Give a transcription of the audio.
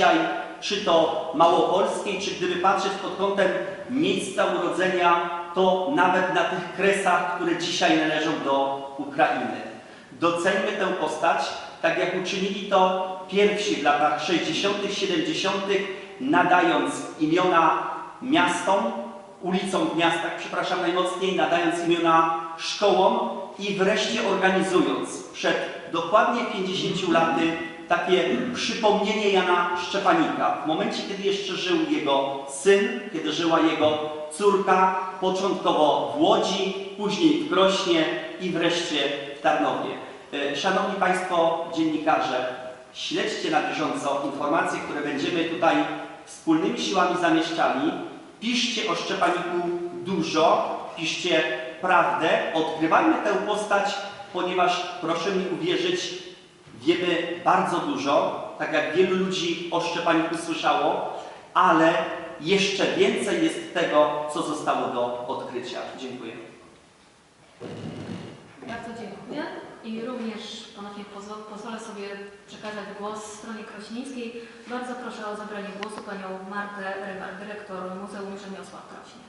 dzisiaj, czy to małopolskiej, czy gdyby patrzeć pod kątem miejsca urodzenia, to nawet na tych kresach, które dzisiaj należą do Ukrainy. Doceńmy tę postać, tak jak uczynili to pierwsi w latach 60., 70., nadając imiona miastom, ulicom w miastach, przepraszam najmocniej, nadając imiona szkołom i wreszcie organizując przed dokładnie 50 laty takie przypomnienie Jana Szczepanika. W momencie, kiedy jeszcze żył jego syn, kiedy żyła jego córka, początkowo w Łodzi, później w Krośnie i wreszcie w Tarnowie. E, Szanowni Państwo dziennikarze, śledźcie na bieżąco informacje, które będziemy tutaj wspólnymi siłami zamieszczali. Piszcie o Szczepaniku dużo, piszcie prawdę, odkrywajmy tę postać, ponieważ proszę mi uwierzyć, wiemy bardzo dużo, tak jak wielu ludzi o Szczepaniku słyszało, ale jeszcze więcej jest tego, co zostało do odkrycia. Dziękuję. Bardzo dziękuję i również ponownie pozwo- pozwolę sobie przekazać głos stronie krośnieńskiej. Bardzo proszę o zabranie głosu panią Martę Rymar, dyrektor Muzeum Rzemiosła w Krośnie.